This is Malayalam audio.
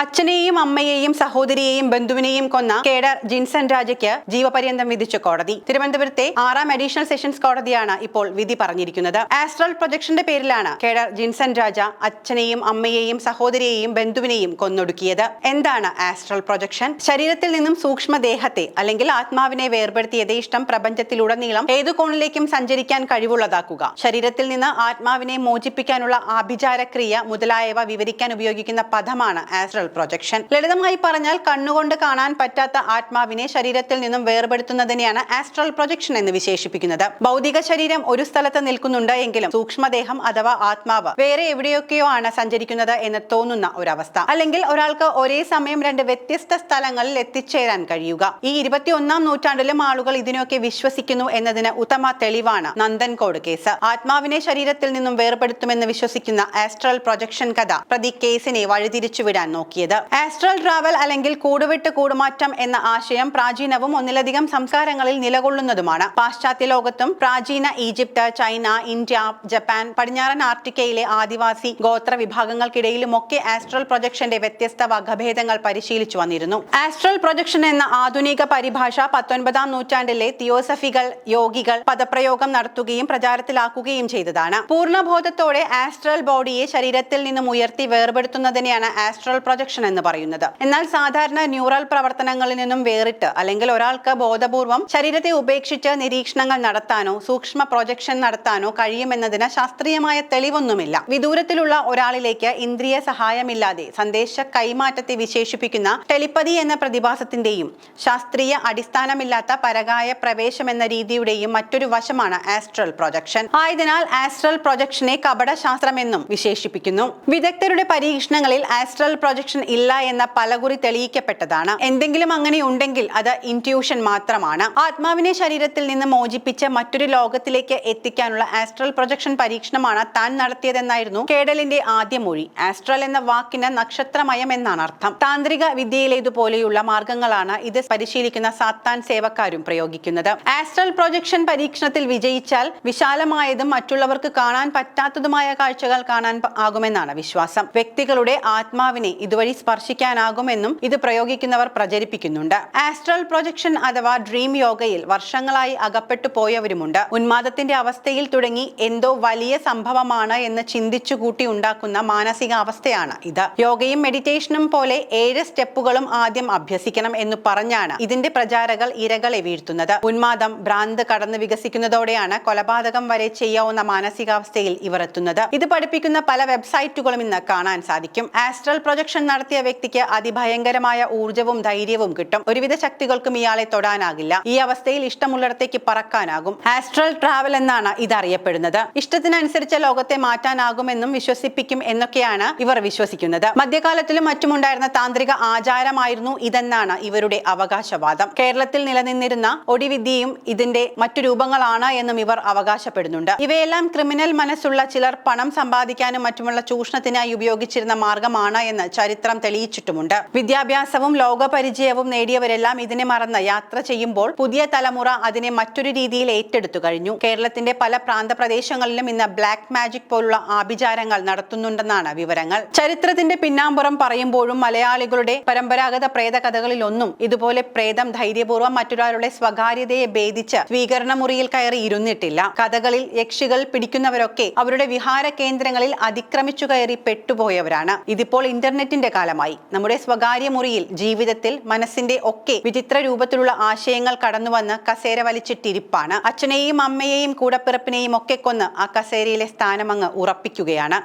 അച്ഛനെയും അമ്മയെയും സഹോദരിയെയും ബന്ധുവിനെയും കൊന്ന കേഡർ ജിൻസൺ രാജയ്ക്ക് ജീവപര്യന്തം വിധിച്ച കോടതി. തിരുവനന്തപുരത്തെ ആറാം അഡീഷണൽ സെഷൻസ് കോടതിയാണ് ഇപ്പോൾ വിധി പറഞ്ഞിരിക്കുന്നത്. ആസ്ട്രൽ പ്രൊജക്ഷന്റെ പേരിലാണ് കേഡർ ജിൻസൺ രാജ അച്ഛനെയും അമ്മയെയും സഹോദരിയെയും ബന്ധുവിനെയും കൊന്നൊടുക്കിയത്. എന്താണ് ആസ്ട്രൽ പ്രൊജക്ഷൻ ശരീരത്തിൽ നിന്നും സൂക്ഷ്മദേഹത്തെ അല്ലെങ്കിൽ ആത്മാവിനെ വേർപെടുത്തി യഥേഷ്ടം പ്രപഞ്ചത്തിലുടനീളം ഏതു കോണിലേക്കും സഞ്ചരിക്കാൻ കഴിവുള്ളതാക്കുക. ശരീരത്തിൽ നിന്ന് ആത്മാവിനെ മോചിപ്പിക്കാനുള്ള ആഭിചാരക്രിയ മുതലായവ വിവരിക്കാൻ ഉപയോഗിക്കുന്ന പദമാണ് ആസ്ട്രൽ പ്രൊജക്ഷൻ ലളിതമായി പറഞ്ഞാൽ കണ്ണുകൊണ്ട് കാണാൻ പറ്റാത്ത ആത്മാവിനെ ശരീരത്തിൽ നിന്നും വേർപെടുത്തുന്നതിനെയാണ് ആസ്ട്രൽ പ്രൊജക്ഷൻ എന്ന് വിശേഷിപ്പിക്കുന്നത്. ഭൗതിക ശരീരം ഒരു സ്ഥലത്ത് നിൽക്കുന്നുണ്ട് എങ്കിലും സൂക്ഷ്മദേഹം അഥവാ ആത്മാവ് വേറെ എവിടെയൊക്കെയോ ആണ് സഞ്ചരിക്കുന്നത് എന്ന് തോന്നുന്ന ഒരവസ്ഥ. അല്ലെങ്കിൽ ഒരാൾക്ക് ഒരേ സമയം രണ്ട് വ്യത്യസ്ത സ്ഥലങ്ങളിൽ എത്തിച്ചേരാൻ കഴിയുക. ഈ ഇരുപത്തിയൊന്നാം നൂറ്റാണ്ടിലും ആളുകൾ ഇതിനൊക്കെ വിശ്വസിക്കുന്നു എന്നതിന് ഉത്തമ തെളിവാണ് നന്ദൻകോട് കേസ്. ആത്മാവിനെ ശരീരത്തിൽ നിന്നും വേർപെടുത്തുമെന്ന് വിശ്വസിക്കുന്ന ആസ്ട്രൽ പ്രൊജക്ഷൻ കഥ പ്രതി കേസിനെ വഴിതിരിച്ചുവിടാൻ നോക്കിയത് ആസ്ട്രൽ ട്രാവൽ അല്ലെങ്കിൽ കൂടുവിട്ട് കൂടുമാറ്റം എന്ന ആശയം പ്രാചീനവും ഒന്നിലധികം സംസ്കാരങ്ങളിൽ നിലകൊള്ളുന്നതുമാണ്. പാശ്ചാത്യ ലോകത്തും പ്രാചീന ഈജിപ്ത് ചൈന ഇന്ത്യ ജപ്പാൻ പടിഞ്ഞാറൻ ആർട്ടിക്കയിലെ ആദിവാസി ഗോത്ര വിഭാഗങ്ങൾക്കിടയിലുമൊക്കെ ആസ്ട്രൽ പ്രൊജക്ഷന്റെ വ്യത്യസ്ത വകഭേദങ്ങൾ പരിശീലിച്ചു വന്നിരുന്നു. ആസ്ട്രൽ പ്രൊജക്ഷൻ എന്ന ആധുനിക പരിഭാഷ പത്തൊൻപതാം നൂറ്റാണ്ടിലെ തിയോസഫികൾ യോഗികൾ പദപ്രയോഗം നടത്തുകയും പ്രചാരത്തിലാക്കുകയും ചെയ്തതാണ്. പൂർണബോധത്തോടെ ആസ്ട്രൽ ബോഡിയെ ശരീരത്തിൽ നിന്നും ഉയർത്തി വേർപെടുത്തുന്നതിനെയാണ് ആസ്ട്രൽ പ്രൊജക്ഷൻ എന്ന് പറയുന്നത്. എന്നാൽ സാധാരണ ന്യൂറൽ പ്രവർത്തനങ്ങളിൽ നിന്നും വേറിട്ട് അല്ലെങ്കിൽ ഒരാൾക്ക് ബോധപൂർവം ശരീരത്തെ ഉപേക്ഷിച്ച് നിരീക്ഷണങ്ങൾ നടത്താനോ സൂക്ഷ്മ പ്രൊജക്ഷൻ നടത്താനോ കഴിയുമെന്നതിന് ശാസ്ത്രീയമായ തെളിവൊന്നുമില്ല. വിദൂരത്തിലുള്ള ഒരാളിലേക്ക് ഇന്ദ്രിയ സഹായമില്ലാതെ സന്ദേശ കൈമാറ്റത്തെ വിശേഷിപ്പിക്കുന്ന ടെലിപ്പതി എന്ന പ്രതിഭാസത്തിന്റെയും ശാസ്ത്രീയ അടിസ്ഥാനമില്ലാത്ത പരകായ പ്രവേശം എന്ന രീതിയുടെയും മറ്റൊരു വശമാണ് ആസ്ട്രൽ പ്രൊജക്ഷൻ ആയതിനാൽ ആസ്ട്രൽ പ്രൊജക്ഷനെ കപടശാസ്ത്രമെന്നും വിശേഷിപ്പിക്കുന്നു. വിദഗ്ധരുടെ പരീക്ഷണങ്ങളിൽ ആസ്ട്രൽ പ്രൊജക്ഷൻ ഇല്ല എന്ന പലകുറി തെളിയിക്കപ്പെട്ടതാണ്. എന്തെങ്കിലും അങ്ങനെ ഉണ്ടെങ്കിൽ അത് ഇന്റ്യൂഷൻ മാത്രമാണ്. ആത്മാവിനെ ശരീരത്തിൽ നിന്ന് മോചിപ്പിച്ച് മറ്റൊരു ലോകത്തിലേക്ക് എത്തിക്കാനുള്ള ആസ്ട്രൽ പ്രൊജക്ഷൻ പരീക്ഷണമാണ് താൻ നടത്തിയതെന്നായിരുന്നു കേഡലിന്റെ ആദ്യ മൊഴി. ആസ്ട്രൽ എന്ന വാക്കിന് നക്ഷത്രമയം എന്നാണ് അർത്ഥം. താന്ത്രിക വിദ്യയിലേതുപോലെയുള്ള മാർഗങ്ങളാണ് ഇത് പരിശീലിക്കുന്ന സാത്താൻ സേവക്കാരും പ്രയോഗിക്കുന്നത്. ആസ്ട്രൽ പ്രൊജക്ഷൻ പരീക്ഷണത്തിൽ വിജയിച്ചാൽ വിശാലമായതും മറ്റുള്ളവർക്ക് കാണാൻ പറ്റാത്തതുമായ കാഴ്ചകൾ കാണാൻ ആകുമെന്നാണ് വിശ്വാസം. വ്യക്തികളുടെ ആത്മാവിനെ ഇതുവഴി സ്പർശിക്കാനാകുമെന്നും ഇത് പ്രയോഗിക്കുന്നവർ പ്രചരിപ്പിക്കുന്നുണ്ട്. ആസ്ട്രൽ പ്രൊജക്ഷൻ അഥവാ ഡ്രീം യോഗയിൽ വർഷങ്ങളായി അകപ്പെട്ടു പോയവരുമുണ്ട്. ഉന്മാദത്തിന്റെ അവസ്ഥയിൽ തുടങ്ങി എന്തോ വലിയ സംഭവമാണ് എന്ന് ചിന്തിച്ചു കൂട്ടി ഉണ്ടാക്കുന്ന മാനസികാവസ്ഥയാണ് ഇത്. യോഗയും മെഡിറ്റേഷനും പോലെ ഏഴ് സ്റ്റെപ്പുകളും ആദ്യം അഭ്യസിക്കണം എന്ന് പറഞ്ഞാണ് ഇതിന്റെ പ്രചാരകൾ ഇരകളെ വീഴ്ത്തുന്നത്. ഉന്മാദം ഭ്രാന്ത് കടന്ന് വികസിക്കുന്നതോടെയാണ് കൊലപാതകം വരെ ചെയ്യാവുന്ന മാനസികാവസ്ഥയിൽ ഇവർ എത്തുന്നത്. ഇത് പഠിപ്പിക്കുന്ന പല വെബ്സൈറ്റുകളും ഇന്ന് കാണാൻ സാധിക്കും. ആസ്ട്രൽ പ്രൊജക്ഷൻ നടത്തിയ വ്യക്തിക്ക് അതിഭയങ്കരമായ ഊർജവും ധൈര്യവും കിട്ടും. ഒരുവിധ ശക്തികൾക്കും ഇയാളെ തൊടാനാകില്ല. ഈ അവസ്ഥയിൽ ഇഷ്ടമുള്ളിടത്തേക്ക് പറക്കാനാകും. ആസ്ട്രൽ ട്രാവൽ എന്നാണ് ഇത് അറിയപ്പെടുന്നത് ഇഷ്ടത്തിനനുസരിച്ച് ലോകത്തെ മാറ്റാനാകുമെന്നും വിശ്വസിപ്പിക്കും എന്നൊക്കെയാണ് ഇവർ വിശ്വസിക്കുന്നത്. മധ്യകാലത്തിലും മറ്റുമുണ്ടായിരുന്ന താന്ത്രിക ആചാരമായിരുന്നു ഇതെന്നാണ് ഇവരുടെ അവകാശവാദം. കേരളത്തിൽ നിലനിന്നിരുന്ന ഒടിവിദ്യയും ഇതിന്റെ മറ്റു രൂപങ്ങളാണ് എന്നും ഇവർ അവകാശപ്പെടുന്നുണ്ട്. ഇവയെല്ലാം ക്രിമിനൽ മനസ്സുള്ള ചിലർ പണം സമ്പാദിക്കാനും മറ്റുമുള്ള ചൂഷണത്തിനായി ഉപയോഗിച്ചിരുന്ന മാർഗമാണ് എന്ന് ചരിത്രം തെളിയിച്ചിട്ടുമുണ്ട്. വിദ്യാഭ്യാസവും ലോകപരിചയവും നേടിയവരെല്ലാം ഇതിനെ മറന്ന് യാത്ര ചെയ്യുമ്പോൾ പുതിയ തലമുറ അതിനെ മറ്റൊരു രീതിയിൽ ഏറ്റെടുത്തു കഴിഞ്ഞു. കേരളത്തിന്റെ പല പ്രാന്തപ്രദേശങ്ങളിലും ഇന്ന് ബ്ലാക്ക് മാജിക് പോലുള്ള ആഭിചാരങ്ങൾ നടത്തുന്നുണ്ടെന്നാണ് വിവരങ്ങൾ. ചരിത്രത്തിന്റെ പിന്നാമ്പുറം പറയുമ്പോഴും മലയാളികളുടെ പരമ്പരാഗത പ്രേത കഥകളിലൊന്നും ഇതുപോലെ പ്രേതം ധൈര്യപൂർവം മറ്റൊരാളുടെ സ്വകാര്യതയെ ഭേദിച്ച് സ്വീകരണ മുറിയിൽ കയറി ഇരുന്നിട്ടില്ല. കഥകളിൽ യക്ഷികൾ പിടിക്കുന്നവരൊക്കെ അവരുടെ വിഹാര കേന്ദ്രങ്ങളിൽ അതിക്രമിച്ചു കയറി പെട്ടുപോയവരാണ്. ഇതിപ്പോൾ ഇന്റർനെറ്റിന്റെ കാലമായി. നമ്മുടെ സ്വകാര്യ മുറിയിൽ ജീവിതത്തിൽ മനസ്സിന്റെ ഒക്കെ വിചിത്ര രൂപത്തിലുള്ള ആശയങ്ങൾ കടന്നുവന്ന് കസേര വലിച്ചിട്ടിരിപ്പാണ്. അച്ഛനെയും അമ്മയെയും കൂടപ്പിറപ്പിനെയും ഒക്കെ കൊന്ന് ആ കസേരയിലെ സ്ഥാനമങ്ങ് ഉറപ്പിക്കുകയാണ്.